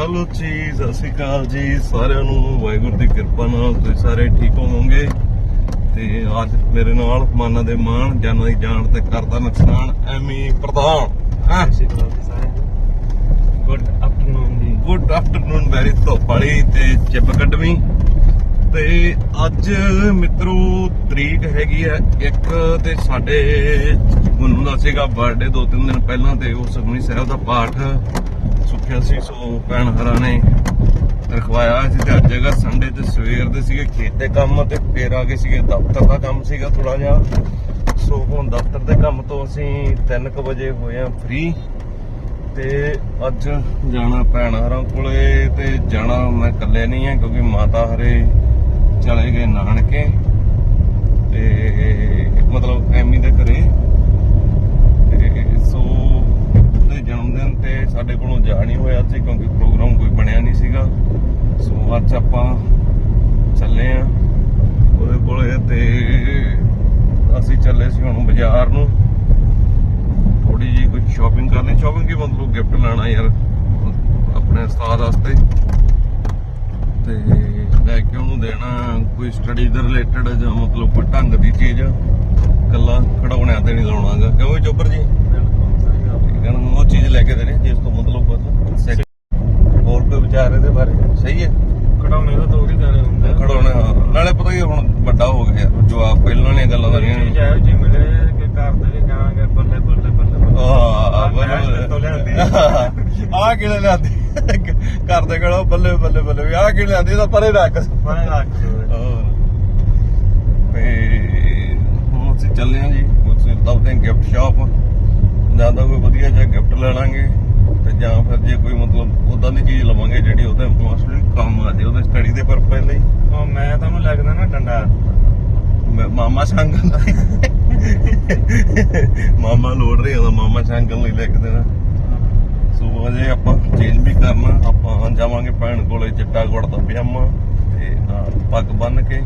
Hello ਜੀ ਸਤਿ ਸ਼੍ਰੀ ਅਕਾਲ ਜੀ। ਸਾਰਿਆਂ ਨੂੰ ਵਾਹਿਗੁਰੂ ਦੀ ਕਿਰਪਾ ਨਾਲ ਤੁਸੀਂ ਸਾਰੇ ਠੀਕ ਹੋਵੋਗੇ। ਤੇ ਅੱਜ ਮੇਰੇ ਨਾਲ ਮਾਨਾ ਦੇ ਮਾਣ ਜਾਨਾਂ ਦੀ ਜਾਨ ਤੇ ਕਰਦਾ ਨੁਕਸਾਨ ਐਮੀ ਪ੍ਰਧਾਨ। Good afternoon ji good afternoon very ਧੁੱਪ ਵਾਲੀ ਤੇ ਚਿਪ ਕੱਢਵੀਂ ਤੇ ਅੱਜ ਮਿੱਤਰੋ ਤਰੀਕ ਹੈਗੀ ਹੈ ਇੱਕ ਤੇ ਸਾਡੇ ਗੁੰਨੂ ਦਾ ਸੀਗਾ ਬਰਥਡੇ ਦੋ ਤਿੰਨ ਦਿਨ ਪਹਿਲਾਂ ਤੇ ਉਹ ਸੁਖਮਨੀ ਸਾਹਿਬ ਦਾ ਪਾਠ। ਸੁੱਖਿਆ ਸੀ, ਸੋ ਭੈਣ ਹਰਾਂ ਨੇ ਰਖਵਾਇਆ ਸੀ ਤੇ ਅੱਜ ਹੈਗਾ ਸੰਡੇ ਤੇ ਸਵੇਰ ਦੇ ਸੀਗੇ, ਖੇਤ ਦੇ ਕੰਮ ਤੇ ਫੇਰ ਆ ਗਏ ਸੀਗੇ। ਦਫ਼ਤਰ ਦਾ ਕੰਮ ਸੀਗਾ ਥੋੜਾ ਜਿਹਾ। ਸੋ ਹੁਣ ਦਫ਼ਤਰ ਦੇ ਕੰਮ ਤੋਂ ਅਸੀਂ 3:00 ਵਜੇ ਹੋਏ ਆ ਫ੍ਰੀ ਤੇ ਅੱਜ ਜਾਣਾ ਭੈਣ ਹਰਾਂ ਕੋਲੇ ਤੇ ਜਾਣਾ ਮੈਂ ਇਕੱਲੇ ਨਹੀਂ ਆ ਕਿਉਂਕਿ ਮਾਤਾ ਹਰੇ ਚਲੇ ਗਏ ਨਾਨਕੇ ਤੇ ਮਤਲਬ ਐਮੀ ਦੇ ਘਰੇ ਤੇ ਸੋ ਉਹਦੇ ਜਨਮ ਦਿਨ ਤੇ ਸਾਡੇ ਕੋਲੋਂ ਜਾ ਨਹੀਂ ਹੋਇਆ ਸੀ ਕਿਉਂਕਿ ਪ੍ਰੋਗਰਾਮ ਕੋਈ ਬਣਿਆ ਨਹੀਂ ਸੀਗਾ। ਸੋ ਅੱਜ ਆਪਾਂ ਚੱਲੇ ਆ। ਉਹਦੇ ਕੋਲੇ ਤੇ ਅਸੀਂ ਚੱਲੇ ਸੀ ਹੁਣ ਬਾਜ਼ਾਰ ਨੂੰ। ਥੋੜੀ ਜੀ ਕੁਝ ਸ਼ਾਪਿੰਗ ਕਰਨੀ। ਸ਼ਾਪਿੰਗ ਕੀ ਮਤਲਬ ਗਿਫਟ ਲੈਣਾ ਯਾਰ। ਆਪਣੇ ਉਸਤਾਦ ਵਾਸਤੇ। ਤੇ ਲੈ ਕੇ ਉਹਨੂੰ ਦੇਣਾ ਕੋਈ ਸਟੱਡੀ ਦੇ ਰਿਲੇਟਡ ਜਾਂ ਮਤਲਬ ਕੋਈ ਢੰਗ ਦੀ ਚੀਜ਼। ਕੱਲਾ ਖੜਾਉਣਿਆਂ ਤੇ ਨਹੀਂ ਲਾਉਣਾਗਾ ਕਿਉਂ ਚੋਪਰ ਜੀ? ਉਹ ਚੀਜ਼ ਲੈ ਕੇ ਦੇਣੀ ਜਿਸ ਤੋਂ ਮਤਲਬ ਹੋਰ ਕੋਈ ਵਿਚਾਰ ਇਹਦੇ ਬਾਰੇ? ਸਹੀ ਹੈ? ਕਢਾਉਣੇ ਦਾ ਦੋ ਹੀ ਦਾਣੇ ਹੁੰਦਾ ਖੜਾਉਣਾ। ਨਾਲੇ ਪਤਾ ਹੀ ਹੁਣ ਵੱਡਾ ਹੋ ਗਿਆ ਯਾਰ ਜਵਾਬ ਪਹਿਲਾਂ ਵਾਲੀਆਂ ਗੱਲਾਂ ਦਾ ਨਹੀਂ ਜੀ ਮਿਲੇ ਕਿ ਘਰ ਦੇ ਵੀ ਕਹਾਂਗੇ ਬੱਲੇ ਬੱਲੇ ਬੱਲੇ ਤੋਂ ਲਿਆਂਦੀ। ਆ ਕਿਹਨੇ ਲਿਆਂਦੀ? ਕਰਦੇ ਕਿਹੜਾ ਬੱਲੇ ਬੱਲੇ ਬੱਲੇ ਆ ਕਿਹਨੇ ਲਿਆਂਦੀ? ਤਾਂ ਪਰੇ ਰੱਖ। ਮੈਂ ਰੱਖ। ਤੇ ਹੁਣ ਅਸੀਂ ਚੱਲੇ ਆ ਜੀ ਉੱਥੇ ਦਬਦੇ ਗਿਫਟ ਸ਼ਾਪ ਜਾਂ ਤਾਂ ਕੋਈ ਵਧੀਆ ਜਿਹਾ ਗਿਫਟ ਲੈ ਲਾਂਗੇ ਤੇ ਜਾਂ ਫਿਰ ਜੇ ਕੋਈ ਮਤਲਬ ਉਦਾਂ ਦੀ ਚੀਜ਼ ਲਵਾਂਗੇ ਜਿਹੜੀ ਉਹਦੇ ਮੋਸਟਲੀ ਕੰਮ ਆ ਜੇ ਉਹਦੇ ਸਟੱਡੀ ਦੇ ਪਰਪਸ ਲਈ। ਉਹ ਮੈਂ ਤੁਹਾਨੂੰ ਲੱਗਦਾ ਨਾ ਡੰਡਾ। ਮੈਂ- ਮਾਮਾ ਸ਼ਾਂਗਲ ਦਾ ਮਾਮਾ ਲੋੜ ਰਿਹਾ ਦਾ ਮਾਮਾ ਸ਼ਾਂਗਲ ਲਈ ਲੈ ਕੇ ਦੇਣਾ। ਸੋ ਅਜੇ ਆਪਾਂ ਚੇਂਜ ਵੀ ਕਰਨਾ ਆਪਾਂ ਜਾਵਾਂਗੇ ਭੈਣ ਕੋਲੇ ਚਿੱਟਾ ਗੁੜ ਦਾ ਪਜਾਮਾ ਤੇ ਪੱਗ ਬੰਨ ਕੇ।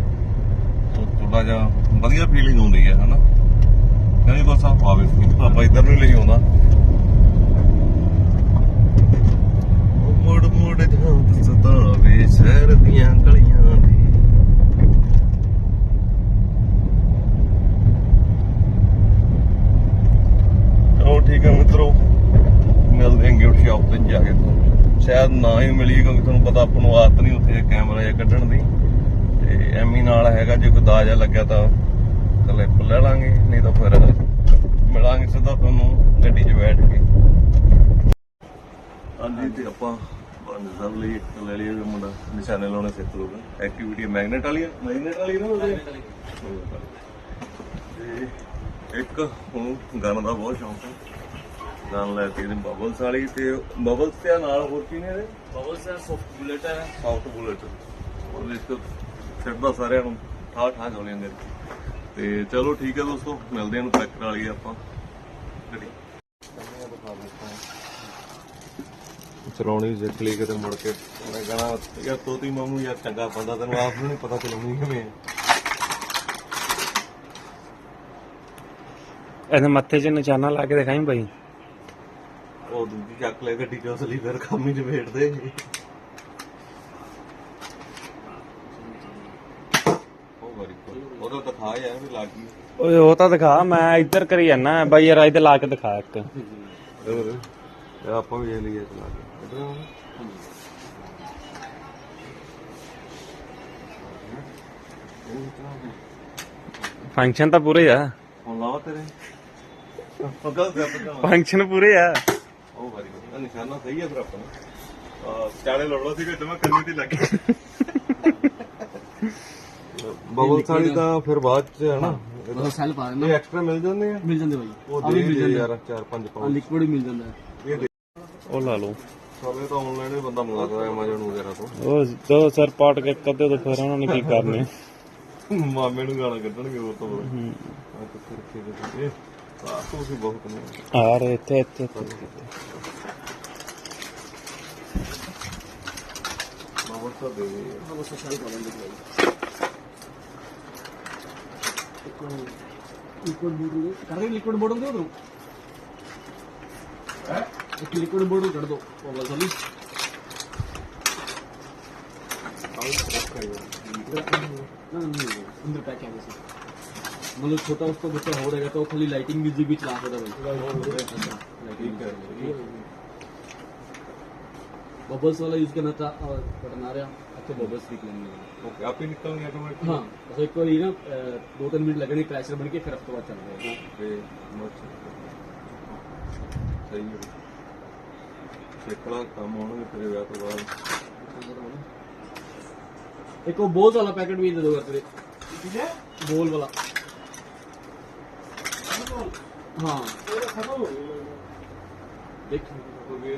ਥੋੜਾ ਜਿਹਾ ਵਧੀਆ ਫੀਲਿੰਗ ਆਉਂਦੀ ਹੈ ਹਨਾ? ਕਹਿੰਦੇ ਕੋ ਸਾਫ਼ ਆਵੇ ਆਪਾਂ ਇੱਧਰ ਨੂੰ ਲਈ ਆਉਂਦਾ। ਉਹ ਮੋੜ ਮੋੜ ਜਾਂ ਸਤਾਵੇ ਸ਼ਹਿਰ ਦੀਆਂ ਗਲੀਆਂ ਦੀ। ਚਲੋ ਠੀਕ ਹੈ ਮਿੱਤਰੋ ਮਿਲਦੇ ਹਾਂ ਗਿਫਟ ਸ਼ਾਪ ਤੇ ਜਾ ਕੇ। ਸ਼ਾਇਦ ਨਾ ਹੀ ਮਿਲੀ ਕਿਉਂਕਿ ਤੁਹਾਨੂੰ ਪਤਾ ਆਪਾਂ ਨੂੰ ਆਦਤ ਨਹੀਂ ਉੱਥੇ ਕੈਮਰਾ ਜਿਹਾ ਕੱਢਣ ਦੀ। ਤੇ ਐਮੀ ਨਾਲ ਹੈਗਾ ਜੇ ਕੋਈ ਦਾਜਾ ਲੱਗਿਆ ਤਾਂ। ਕਲਿੱਪ ਲੈ ਲਾਂਗੇ ਨਹੀਂ ਤਾਂ ਫਿਰ ਮਿਲਾਂਗੇ ਸਿੱਧਾ ਤੁਹਾਨੂੰ ਗੱਡੀ 'ਚ ਬੈਠ ਕੇ। ਹਾਂਜੀ ਤੇ ਆਪਾਂ ਬੰਦ ਸਭ ਲਈ ਇੱਕ ਲੈ ਲਈ ਵੀ ਮੁੰਡਾ ਨਿਸ਼ਾਨੇ ਲਾਉਣੇ ਸਿੱਖ ਲੂਗਾ ਐਕਟੀਵਿਟੀ ਮੈਗਨੇਟ ਵਾਲੀ ਮੈਗਨੇਟ ਵਾਲੀ ਨਾ ਉਹਦੇ? ਤੇ ਇੱਕ ਹੁਣ ਗਨ ਦਾ ਬਹੁਤ ਸ਼ੌਂਕ ਹੈ। ਗਨ ਲੈ ਕੇ ਇਹਨੇ ਬਬਲਸ ਵਾਲੀ ਤੇ ਬਬਲਸ ਤੇ ਨਾਲ ਹੋਰ ਕੀ ਨੇ ਇਹਦੇ? ਬਬਲ ਸਰ ਸੌਫਟ ਬੁਲੇਟ ਹੈ। ਸਾਊਥ ਬੁਲੇਟ ਉਹਦੇ ਇੱਕ ਸਿੱਧਾ ਸਾਰਿਆਂ ਨੂੰ ਠਾ ਠਾ ਗੋਲੀਆਂ ਦੇ ਤੇ ਚਲੋ ਠੀਕ ਹੈ ਦੋਸਤੋ ਮਿਲਦੇ ਹਾਂ ਟਰੈਕਟਰ ਵਾਲੀ ਆਪਾਂ। ਗੱਡੀ। ਚਲਾਉਣੀ ਸਿੱਖ ਲਈ ਕਿਤੇ ਮੁੜ ਕੇ। ਮੈਂ ਕਹਣਾ ਯਾਰ ਤੋਤੀ ਮਾਮੂ ਯਾਰ ਚੰਗਾ ਬੰਦਾ ਤੈਨੂੰ ਆਪ ਨੂੰ ਨਹੀਂ ਪਤਾ ਚਲਾਉਣੀ ਕਿਵੇਂ ਇਹਦੇ ਮੱਥੇ 'ਚ ਨਿਸ਼ਾਨਾ ਲਾ ਕੇ ਦਿਖਾਈ ਬਾਈ। ਉਹ ਦੂਜੀ ਚੱਕ ਲੈ ਗੱਡੀ ਚੋਂ ਅਸਲੀ ਫਿਰ ਕੰਮ ਹੀ ਜਵੇੜਦੇ ਵਰੀ ਉਹਦਾ ਦਿਖਾ ਯਾਰ ਵੀ ਲੱਗ ਗਈ। ਓਏ ਉਹ ਤਾਂ ਦਿਖਾ ਮੈਂ ਇੱਧਰ ਕਰੀ ਜਾਣਾ ਬਾਈ ਯਾਰ ਇਹਦੇ ਲਾ ਕੇ ਦਿਖਾ ਇੱਕ। ਹੋਰ? ਇਹ ਆਪਾਂ ਵੀ ਇਹ ਲਈਏ ਚਲਾ ਕੇ। ਇੱਧਰ ਨਾ। ਫੰਕਸ਼ਨ ਤਾਂ ਪੂਰੇ ਆ। ਹੁਣ ਲਾਵਾ ਤੇਰੇ। ਫੰਕਸ਼ਨ ਪੂਰੇ ਆ। ਉਹ ਵਰੀ ਗੁੱਡ ਨਿਸ਼ਾਨਾ ਸਹੀ ਹੈ ਫਿਰ ਆਪਣਾ। ਚਾਲੇ ਲੋੜੋ ਸੀ ਕਿ ਮੈਂ ਕੰਨੀ ਤੇ ਲੱਗ ਬਬਲ ਸਾਲੀ ਦਾ ਫਿਰ ਬਾਅਦ ਚ ਹੈ ਨਾ। ਉਹ ਸੈਲ ਪਾ ਇਹ ਐਕਸਟਰਾ ਮਿਲ ਜਾਂਦੇ ਆ? ਮਿਲ ਜਾਂਦੇ ਬਾਈ। ਉਹ ਦੇ ਦੇ ਯਾਰ 4-5 ਆ ਪਾਉ ਲਿਕਵਿਡ ਹੀ ਮਿਲ ਜਾਂਦਾ ਹੈ। ਇਹ ਦੇ। ਉਹ ਲਾ ਲਓ। ਸਾਰੇ ਤਾਂ ਆਨਲਾਈਨ ਹੀ ਬੰਦਾ ਮੰਗਾਦਾ ਐਮਾਜ਼ਨ ਵਗੈਰਾ ਤੋਂ। ਉਹ ਸਰ ਪਾਟ ਕੇ ਕਦੇ ਤਾਂ ਫਿਰ ਉਹਨਾਂ ਨੇ ਕੀ ਕਰਨੇ? ਮਾਮੇ ਨੂੰ ਗਾਲਾਂ ਕੱਢਣਗੇ ਉਹ ਤੋਂ ਆ ਕਿੱਥੇ ਰੱਖੇ ਗਏ ਇਹ ਆ ਤੁਸੀਂ ਬਹੁਤ ਨੇ। ਆ ਰਹੇ ਇੱਥੇ ਇੱਥੇ ਇੱਥੇ। ਬਬਲ ਸਾ ਦੇ ਦੇ। ਹਾਂ ਬਸ ਸੈਲ ਪਾ ਦਿੰਦੇ ਬਾਈ। Liquid board correct liquid board కదదు ਇੱਕ ਲਿਕੁਇਡ ਬੋਰਡ ਕੱਢ ਦੋ ਉਹ ਬਸ ਲਈ ਆਉਂ ਰੱਖ ਕਰਿਓ ਅੰਦਰ ਪੈਕ ਹੈ ਵੈਸੇ मतलब छोटा उसको बच्चा हो रहेगा तो खाली लाइटिंग भी जी भी चला सकता है भाई लाइटिंग कर बबल्स वाला यूज करना था और बटन आ रहा अच्छे बबल्स निकलेंगे ਓਕੇ ਆਪੇ ਨਿਕਲਣਗੇ ਆਟੋਮੈਟਿਕ हाँ बस एक बार ना अ, दो तीन मिनट लगने क्रैशर बन के फिर हफ्ते बाद चल रहा है ਤੇ ਮੁੱਛ ਸਹੀ ਹੈ ਸਿੱਖਣਾ ਕੰਮ ਆਉਣਗੇ ਤੇਰੇ ਵਿਆਹ ਤੋਂ ਬਾਅਦ एक वो बोल वाला पैकेट भी दे दो तेरे बोल वाला हाँ ਦੇਖੀ ਹੋਵੇ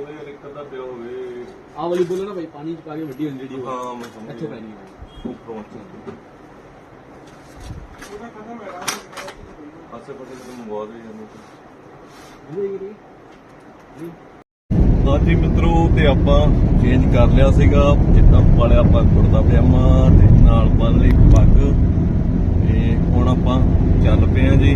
ਆ ਵਾਲੀ ਬੋਲੋ ਨਾ ਭਾਈ ਪਾਣੀ ਚ ਪਾ ਕੇ ਵੱਡੀ ਹੁੰਦੀ ਜਿਹੜੀ ਹਾਂ ਮੈਂ ਸਮਝ ਇੱਥੇ ਪੈਣੀ ਹੈ ਉਹਦਾ ਕਹਿੰਦਾ ਮੇਰਾ ਆਸੇ ਪਾਸੇ ਤੋਂ। ਮੰਗਵਾ ਦੇ ਜਾਂਦੇ ਹਾਂਜੀ ਮਿੱਤਰੋ ਤੇ ਆਪਾਂ ਚੇਂਜ ਕਰ ਲਿਆ ਸੀਗਾ। ਜਿੱਦਾਂ ਵਾਲਿਆ ਆਪਾਂ ਕੁੜਦਾ ਪਜਾਮਾ ਤੇ ਨਾਲ ਬੰਨ ਲਈ ਪੱਗ। ਤੇ ਹੁਣ ਆਪਾਂ ਚੱਲ ਪਏ ਆ ਜੀ।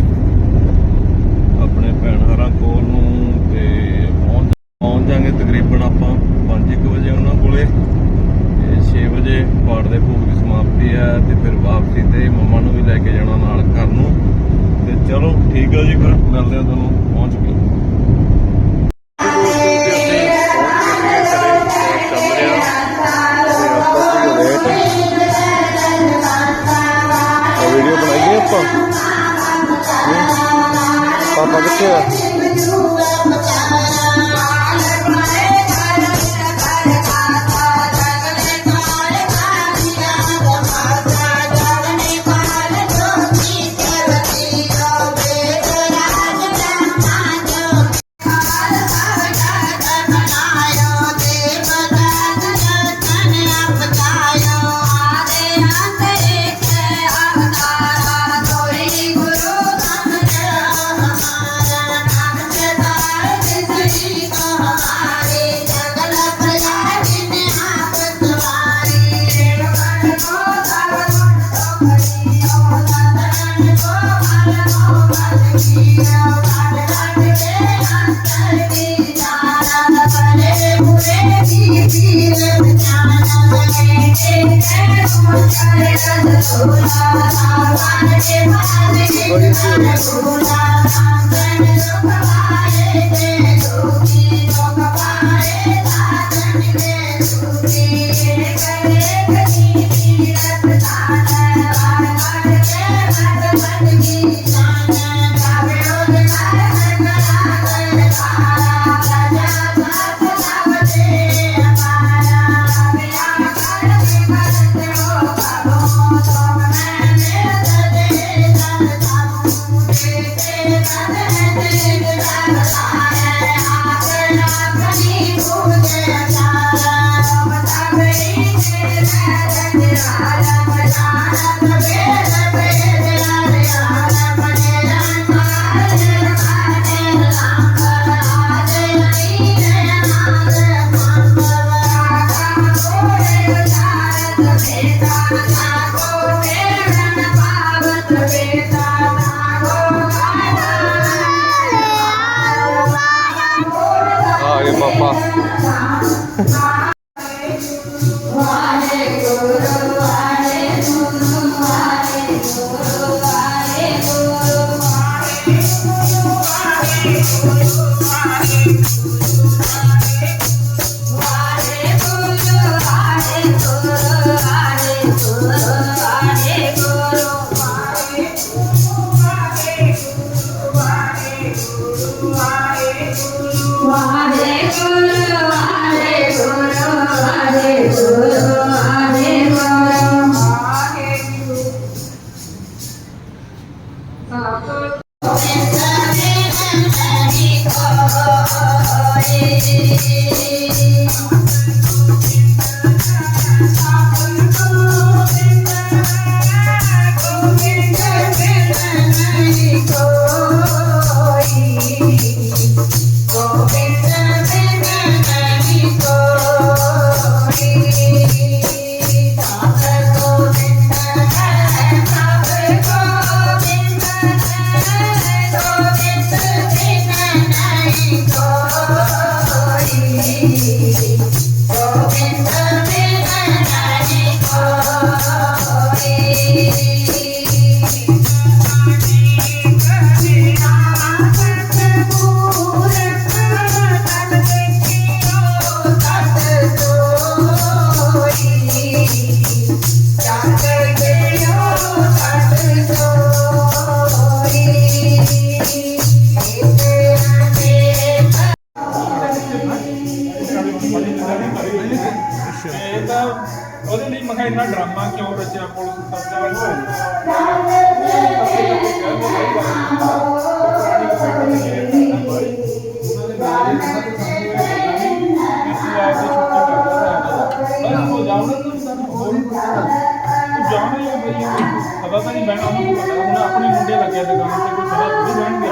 ਪਤਾ ਤਾਂ ਨਹੀਂ ਬਹਿਣਾ ਉਹਨੂੰ ਪਤਾ ਹੁਣ ਆਪਣੇ ਮੁੰਡੇ ਲੱਗਿਆ ਦੁਕਾਨ ਤੇ ਕੋਈ ਸਦਾ ਥੋੜੀ ਬਹਿਣਗੇ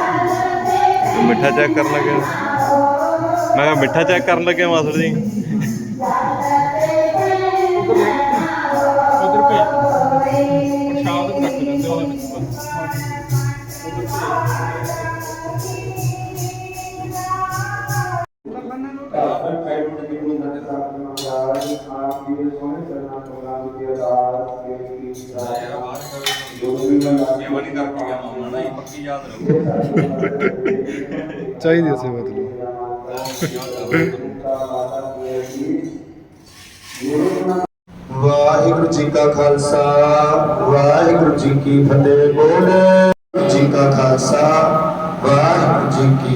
ਤੂੰ ਮਿੱਠਾ ਚੈੱਕ ਕਰਨ ਲੱਗੇ ਮੈਂ ਕਿਹਾ ਮਿੱਠਾ ਚੈੱਕ ਕਰਨ ਲੱਗੇ ਮਾਸਟਰ ਜੀ। ਚਾਹੀਦੀ ਸੀ ਮਤਲਬ। ਵਾਹਿਗੁਰੂ ਜੀ ਕਾ ਖਾਲਸਾ, ਵਾਹਿਗੁਰੂ ਜੀ ਕੀ ਫਤਿਹ। ਬੋਲੇ ਜੀ ਕਾ ਖਾਲਸਾ, ਵਾਹਿਗੁਰੂ ਜੀ ਕੀ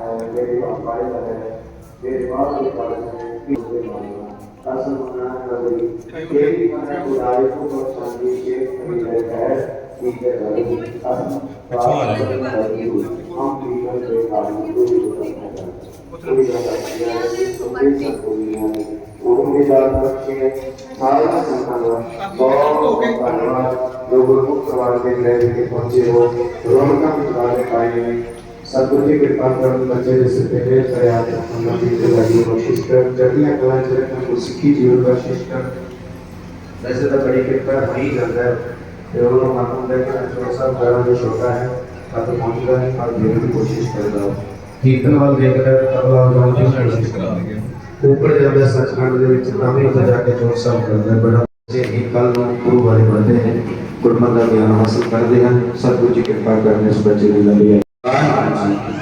ਪਾਪਾ ਹੈ ਮੇਰੇ ਪਾਪਾ ਹੈ ਮੇਰੇ ਬਾਪ ਦੇ ਪਾਪਾ ਹੈ ਮੇਰੇ ਮਾਤਾ ਅਸਲ ਮਨਾ ਕਰੀ ਤੇਰੀ ਮਨਾ ਗੁਜ਼ਾਰੇ ਕੋ ਬਹੁਤ ਸ਼ਾਂਤੀ ਕੇ ਮਿਲ ਹੈ ਠੀਕ ਹੈ ਅਸਲ ਪਿੱਛੋਂ ਆ ਜਾ। ਹਮ ਜੀਵਨ ਦੇ ਕਾਰਨ ਕੋਈ ਕੋਈ ਗੱਲ ਉਹ ਮੇਰੇ ਦਾਸ ਬੱਚੇ ਸਾਰਾ ਸੰਤਾਂ ਦਾ ਬਹੁਤ ਧੰਨਵਾਦ ਜੋ ਗੁਰਮੁਖ ਸਵਾਲ ਦੇ ਲੈ ਕੇ ਪਹੁੰਚੇ ਹੋ ਰੋਣਕਾਂ ਵਿੱਚ ਵਾਲੇ ਪਾਏ ਨੇ ਸਤਿਗੁਰੂ ਦੀ ਕਿਰਪਾ ਕਰਨ ਬੱਚੇ ਦੇ ਸਿਰ ਤੇ ਮੇਰ ਕਰਿਆ ਤੇ ਉਹਨਾਂ ਦੀ ਜ਼ਿੰਦਗੀ ਬਖਸ਼ਿਸ਼ ਕਰ ਜੜੀਆਂ ਕਲਾਂ ਚ ਰੱਖਣ ਕੋ ਸਿੱਖੀ ਜੀਵਨ ਬਖਸ਼ਿਸ਼ ਕਰ ਵੈਸੇ ਤਾਂ ਬੜੀ ਕਿਰਪਾ ਹੋ ਹੀ ਜਾਂਦਾ ਹੈ ਤੇ ਉਹ ਮਾਤਮ ਦੇ ਕੇ ਜੋ ਸਭ ਘਰਾਂ ਜੋ ਛੋਟਾ ਹੈ ਤਾਂ ਪਹੁੰਚਦਾ ਹੈ ਪਰ ਦੇਣ ਦੀ ਕੋਸ਼ਿਸ਼ ਕਰਦਾ ਹੈ ਕੀਰਤਨ ਵੱਲ ਦੇਖਦਾ ਹੈ ਤਬਲਾ ਵਜਾਉਣ ਦੀ ਕੋਸ਼ਿਸ਼ ਕਰਦਾ ਹੈ ਉੱਪਰ ਜਾਂਦਾ ਸੱਚਖੰਡ ਦੇ ਵਿੱਚ ਤਾਂ ਵੀ ਉੱਥੇ ਜਾ ਕੇ ਜੋਤ ਸਾਹਿਬ ਕਰਦਾ ਹੈ ਬੜਾ ਜੇ ਇੱਕ ਕੱਲ ਨੂੰ ਗੁਰੂ ਵਾਲੇ ਬਣਦੇ ਹਨ ਗੁਰਮਤਿ ਦਾ ਗਿਆਨ ਹਾਸਲ ਕਰਦੇ ਹਨ ਸਤਿਗੁਰੂ ਜੀ ਕਿਰਪਾ ਕਰਨ ਇਸ ਬੱਚੇ ਦੀ ਲੰਬੀ ਵਾਹਿਗੁਰੂ ਜੀ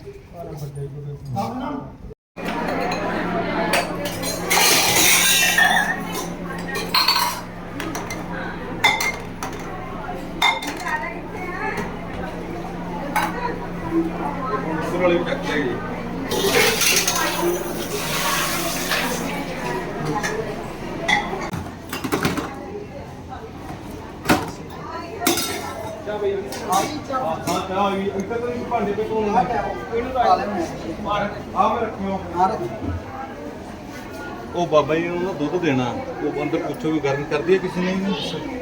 ਵਾਲੀ ਚੱਕ ਲੈ ਜੀ ਉਹ ਬਾਬਾ ਜੀ ਨੂੰ ਦੁੱਧ ਦੇਣਾ। ਉਹ ਅੰਦਰ ਪੁੱਛੋ ਵੀ ਗਰਮ ਕਰਦੀ ਹੈ ਕਿਸੇ ਨੇ ਬੇਸ਼ੱਕ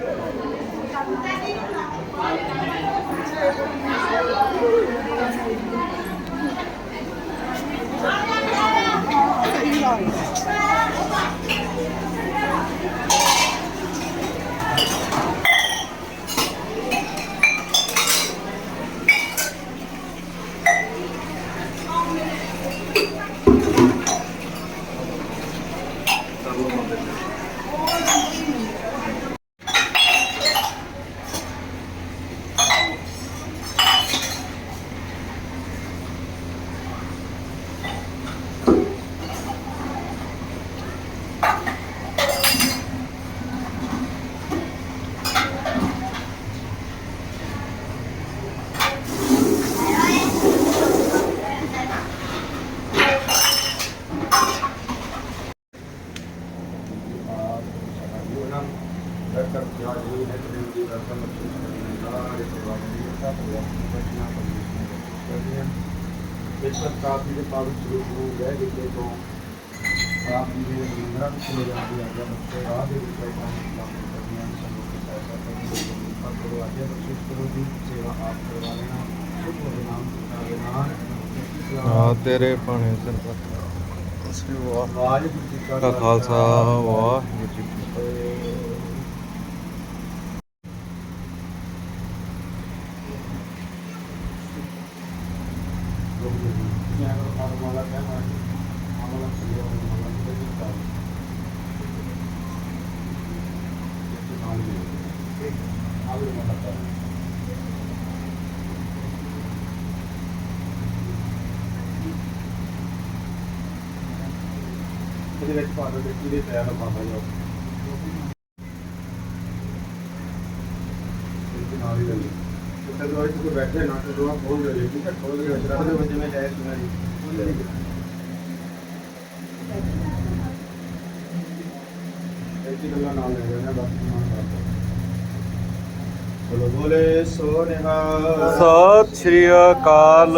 ਜਿੱਤੇ ਤੋਂ ਆਪ ਜੀ ਦੇ ਮੰਦਰਾਂ ਵਿੱਚ ਲੈ ਜਾਂਦੀ ਆ ਗਿਆ ਬੱਚੇ ਰਾਹ ਦੇ ਵਿੱਚ ਆਉਣ ਦਾ ਕਰਨੀਆਂ ਸਾਨੂੰ ਪੈਸਾ ਕਰਨੀ ਪਰ ਕਰੋ ਆਜੇ ਬਖਸ਼ਿਸ਼ ਕਰੋ ਜੀ ਸੇਵਾ ਆਪ ਕਰਵਾ ਲੈਣਾ ਸ਼ੁਭ ਹੋ ਨਾਮ ਦਾ ਨਾਮ ਹਾਂ ਤੇਰੇ ਪਾਣੇ ਸਿਰ ਪਰ ਵਾਹਿਗੁਰੂ ਜੀ ਕਾ ਖਾਲਸਾ। ਵਾਹਿਗੁਰੂ ਜੀ ਕੀ ਫਤਿਹ। ਇਹਦੇ ਵਿੱਚ ਭਾਵੇਂ ਮਿੱਟੀ ਦੇ ਪੈਰ ਬਾਬਾ ਜੀ ਇਹ ਨਾਲ ਹੀ ਲੈ ਲਈ ਤੇ ਜਦੋਂ ਇੱਥੇ ਕੋਈ ਬੈਠੇ ਨਾ, ਤੇ ਦੋਆ ਖੋਲ ਦੇ ਠੀਕ ਹੈ ਖੋਲ ਕੇ ਅਜਰਾ ਦੇ ਵਿੱਚ ਮੈਂ ਜਾਇ ਸੁਣਾ ਜੀ ਇੱਥੇ ਗੱਲਾਂ ਨਾਲ ਲੈ ਜਾਣਾ ਬਸ ਨਾਮ ਕਰਦਾ ਬੋਲੋ, ਬੋਲੇ ਸੋ ਸਤਿ ਸ਼੍ਰੀ ਅਕਾਲ।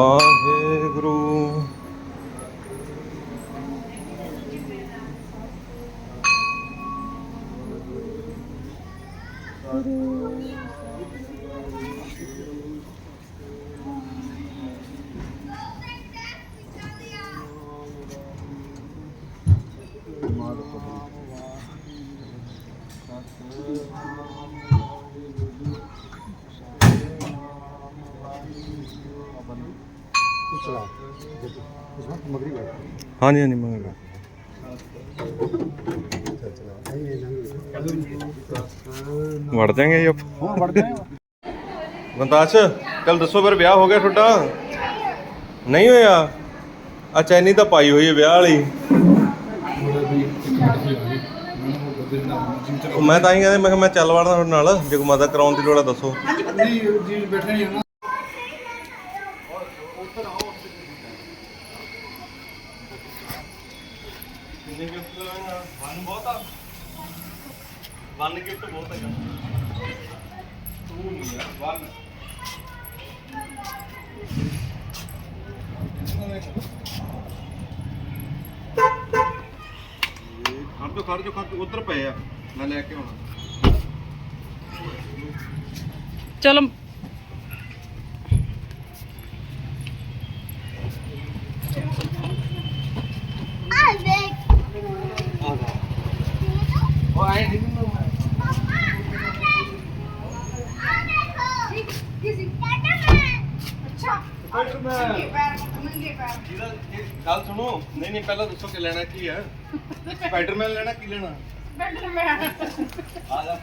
ਹਾਂਜੀ ਹਾਂਜੀ ਮੰਗਾ ਵੜ ਜਾਗੇ ਜੀ ਆਪਾਂ। ਹਾਂ ਬੰਦਾਸ਼ ਕੱਲ ਦੱਸੋ ਫਿਰ ਵਿਆਹ ਹੋ ਗਿਆ ਤੁਹਾਡਾ ਨਹੀਂ ਹੋਇਆ? ਆ ਚੈਨੀ ਤਾਂ ਪਾਈ ਹੋਈ ਹੈ ਵਿਆਹ ਵਾਲੀ। ਉਹ ਮੈਂ ਤਾਂ ਹੀ ਕਹਿੰਦਾ ਮੈਂ ਕਿਹਾ ਮੈਂ ਚੱਲ ਵੜਦਾ ਤੁਹਾਡੇ ਨਾਲ ਜੇ ਕੋਈ ਮਦਦ ਕਰਾਉਣ ਦੀ ਲੋੜ ਆ ਦੱਸੋ। ਨਹੀਂ ਜੀ ਬੈਠੇ ਨਹੀਂ ਨਾ ਕਿੰਨੇ ਗਿਫਟ ਲਵਾਂਗਾ ਵਨ ਬਹੁਤ ਆ ਵਨ ਗਿਫਟ ਬਹੁਤ ਹੈਗਾ ਤੂੰ ਨਹੀਂ ਯਾਰ ਵਨ ਖੜ ਜੋ ਖੜ ਜੋ ਖੜ ਉਧਰ ਪਏ ਆ ਮੈਂ ਲੈ ਕੇ ਆਉਣਾ ਚਲੋ ਉਹ ਆਏ ਨਹੀਂ ਜਿਹਦਾ ਇਹ ਗੱਲ ਸੁਣੋ ਨਹੀਂ ਨਹੀਂ ਪਹਿਲਾਂ ਦੱਸੋ ਕਿ ਲੈਣਾ ਕੀ ਹੈ ਸਪਾਈਡਰਮੈਨ ਲੈਣਾ ਕੀ ਲੈਣਾ? ਆ ਜਾ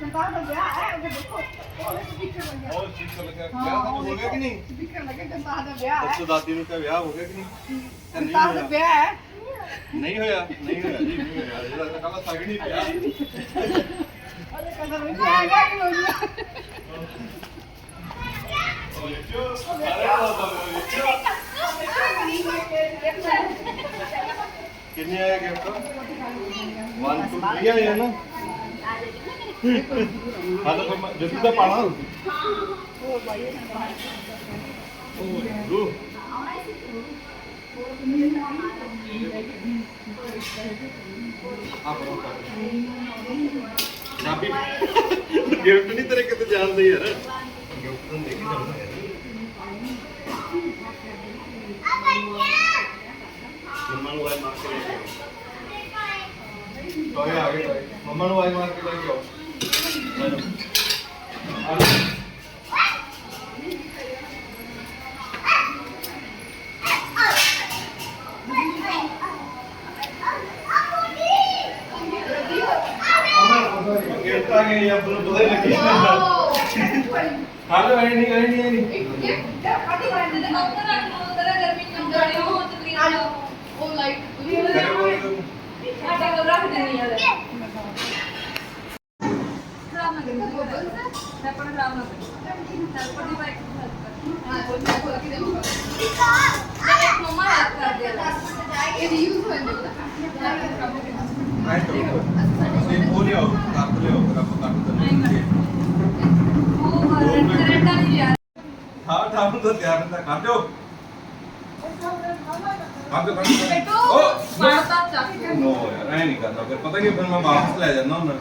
ਸੰਤਾਨ ਦਾ ਵਿਆਹ ਹੈ ਉਹਦੇ ਦੇਖੋ ਉਹਦੇ ਸਪੀਕਰ ਲੱਗਿਆ। ਉਹ ਠੀਕ ਲੱਗਿਆ ਵਿਆਹ ਤਾਂ ਹੋ ਗਿਆ ਕਿ ਨਹੀਂ? ਸਪੀਕਰ ਲੱਗਿਆ ਸੰਤਾਨ ਦਾ ਵਿਆਹ ਹੈ। ਅੱਛਾ ਦਾਦੀ ਨੂੰ ਤਾਂ ਵਿਆਹ ਹੋ ਗਿਆ ਕਿ ਨਹੀਂ? ਤਾਂ ਨਹੀਂ ਹੋਇਆ। ਵਿਆਹ ਹੈ। ਨਹੀਂ ਹੋਇਆ ਨਹੀਂ ਹੋਇਆ ਜੀ ਨਹੀਂ ਹੋਇਆ। ਇਹਦਾ ਤਾਂ ਕੱਲ ਸਗ ਨਹੀਂ ਪਿਆ ਉਹਦੇ ਕਦਰ ਵਿੱਚ ਆ ਗਿਆ ਕਿ ਹੋ ਗਿਆ ਕਿੰਨੇ ਆਏ ਗਿਫਟ? 1 2 3 ਆਏ ਨਾ? ਹਾਂ ਤਾਂ ਮੈਂ ਜੱਸੀ ਦਾ ਪਾਣਾ ਉਹ ਰੂ ਚਾਬੀ ਗਿਫਟ ਨਹੀਂ ਤੇਰੇ ਕਿਤੇ ਜਾਣਦੇ ਯਾਰ। ਗਿਫਟ ਨੂੰ ਦੇਖੀ ਜਾਂਦਾ ਯਾਰ ਮੰਮਾ ਨੂੰ ਆਈ ਮਾਰ ਕੇ ਲੈ ਕੇ ਆਓ ਟੋਏ ਆ ਗਏ ਟੋਏ ਮੰਮਾ ਨੂੰ ਆਈ ਮਾਰ ਕੇ ਲੈ ਕੇ ਆਓ ਲੈ ਲਓ। ਆ। ਲਓ। ਗਿਫਟ ਆ ਗਏ ਆਪ ਨੂੰ ਪਤਾ ਹੀ ਲੱਗੀ ਹਾਲੋ ਐ ਨਹੀਂ ਐ ਨਹੀਂ ਐ ਨਹੀਂ ਉਹ ਲਾਈਟ ਕਰੇ ਬੋਲ ਇਹ ਯੂਜ਼ ਹੋਇਆ ਐ ਕਰੋ ਤੁਸੀਂ ਉਹ ਲਿਆਓ ਕੱਪ ਲਿਆਓ ਫਿਰ ਆਪਾਂ ਕੱਪ ਦਿੰਦੇ ਹਾਂ ਠਾਪ ਤੋਂ ਤਿਆਰ ਹੁੰਦਾ ਕਰ ਦਿਓ। ਦਿਓ ਕਰ ਦਿਓ ਓ ਨੋ ਯਾਰ ਐ ਨਹੀਂ ਕਰਦਾ ਫਿਰ ਪਤਾ ਨਹੀਂ ਫਿਰ ਮੈਂ ਵਾਪਸ ਲੈ ਜਾਂਦਾ ਹੁੰਦਾ।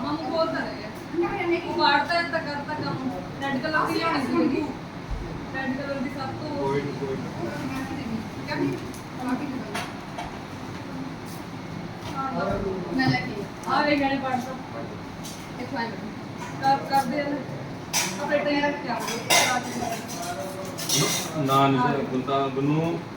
ਕੋਈ ਨੀ, ਕੋਈ ਨੀ। ਮੈਂ ਲੈ ਕੇ ਇੱਥੋਂ ਆਇਆ ਨਾ ਨਹੀਂ ਗੁੰਤਾ ਗੁੰਨੂ ਕੀ ਫਾਇਦਾ ਉਸ ਤੋਂ ਖਰਾਬ ਨਾ ਕਰੋ ਰੋਕ ਲਾ ਤੂੰ। ਹੋ ਗਾਣਾ ਆ ਗਈ ਪਾਪਾ ਨੂੰ। ਦੱਸਣਾ ਪੈਣਾ ਕਿ ਕਿਵੇਂ ਚੱਲੂਗੀ ਮੈਂ ਦੱਸ ਦਿੰਦਾ ਅੱਜ ਪਹਿਲਾਂ ਪਹਿਲਾਂ ਤਾਂ ਫੋਟੋ ਪਾਓ ਕੰਮ ਕਰੋ ਚਲੋ ਜੀ ਫੋਟੋ ਹੋ ਗਈ ਸਟਾਰਟ ਤੇ ਬਟਨ ਜਾਂਦਾ ਨਾ ਉੱਥੇ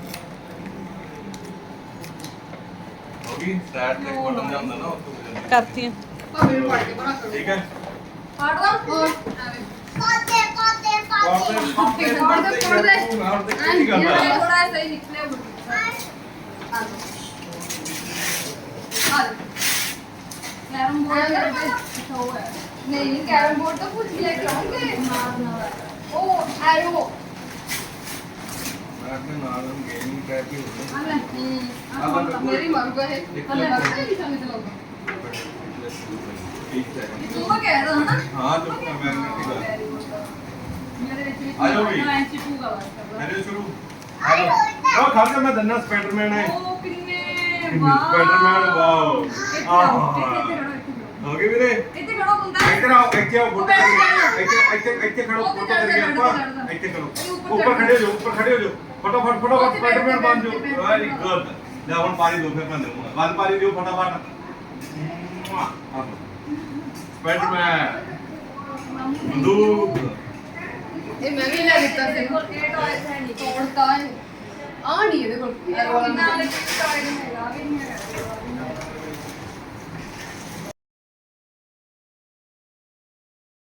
ਸ਼ੋ ਹੈ ਨਹੀਂ ਨਹੀਂ ਕੈਰਮ ਬੋਰਡ ਤਾਂ ਕੁਝ ਲੈ ਕੇ ਆਉਂਗੇ ਮਾਰਨਾ ਹੈ ਉਹ ਐਰੋ ਮੈਂ ਆਪਣੇ ਨਾਲ ਨੂੰ ਗੇਮਿੰਗ ਕਰ ਕੇ ਹੋ ਹਲੇ ਮੇਰੀ ਮਰਗਾ ਹੈ ਹਲੇ ਮਰਗਾ ਨਹੀਂ ਸਮਝ ਲਓਗੇ ਠੀਕ ਹੈ ਤੂੰ ਮੈਂ ਕਹਿ ਰਹਾ ਨਾ ਹਾਂ ਚੁੱਪ ਕਰ ਮੈਂ ਨਹੀਂ ਗੱਲ। ਮੇਰੇ ਵਿੱਚ ਵੀ ਆ ਜਾਓ ਵੀ। ਮੈਂ ਚਿਪੂਗਾ ਬਸ ਮੇਰੇ ਸ਼ੁਰੂ। ਹਲੋ ਉਹ ਖੜ ਜਾ ਮੈਂ ਦੰਨਾ ਸਪਾਈਡਰਮੈਨ ਹੈ। ਉਹ ਕਿੰਨੇ ਵਾਹ। Spiderman wow. ਇੱਥੇ ਆਹ। ਖੜੋ, ਇੱਥੇ ਖੜੋ, ਇੱਥੇ ਖੜੋ। ਹੋ ਗਏ ਵੀਰੇ? ਇੱਥੇ ਖੜੋ ਹੁੰਦਾ ਇੱਧਰ ਆਓ ਇੱਥੇ ਆਓ ਫੋਟੋ ਉੱਪਰ ਕਰੀਏ। ਚੜ੍ਹਨਾ। ਇੱਥੇ ਇੱਥੇ ਇੱਥੇ ਖੜੋ ਉੱਪਰ ਫੋਟੋ ਚੜ੍ਹਨਾ, ਕਰੀਏ ਆਪਾਂ। ਚੜ੍ਹਨਾ। ਇੱਥੇ ਖੜੋ। ਇਹ ਉੱਪਰ ਉੱਪਰ ਚੜ੍ਹਨਾ। ਖੜੇ ਹੋ ਜਾਓ ਉੱਪਰ ਖੜੇ ਹੋ ਜਾਓ। ਫਟਾਫਟ ਫਟਾਫਟ ਸਪਾਈਡਰਮੈਨ ਬਣ ਕੇ ਜਾਓ ਕੇ ਵੈਰੀ ਗੁੱਡ ਲੈ ਹੁਣ ਪਾਣੀ ਦਿਓ ਫਿਰ ਮੈਂ ਦੇਵਾਂਗਾ ਬੰਦ ਪਾਣੀ ਦਿਓ ਫਟਾਫਟ। ਸਪਾਈਡਰਮੈਨ ਬੰਦੂਕ ਇਹ ਮੈਂ ਵੀ ਲੈ ਦਿੱਤਾ ਸੀ। ਕੋਲ ਇਹ ਟॉयਜ਼ ਹੈ ਨਹੀਂ? ਤੋੜਤਾ ਹੈ ਆ ਨਹੀਂ ਇਹਦੇ ਕੋਲ। ਇਹ ਕਿੰਨਾ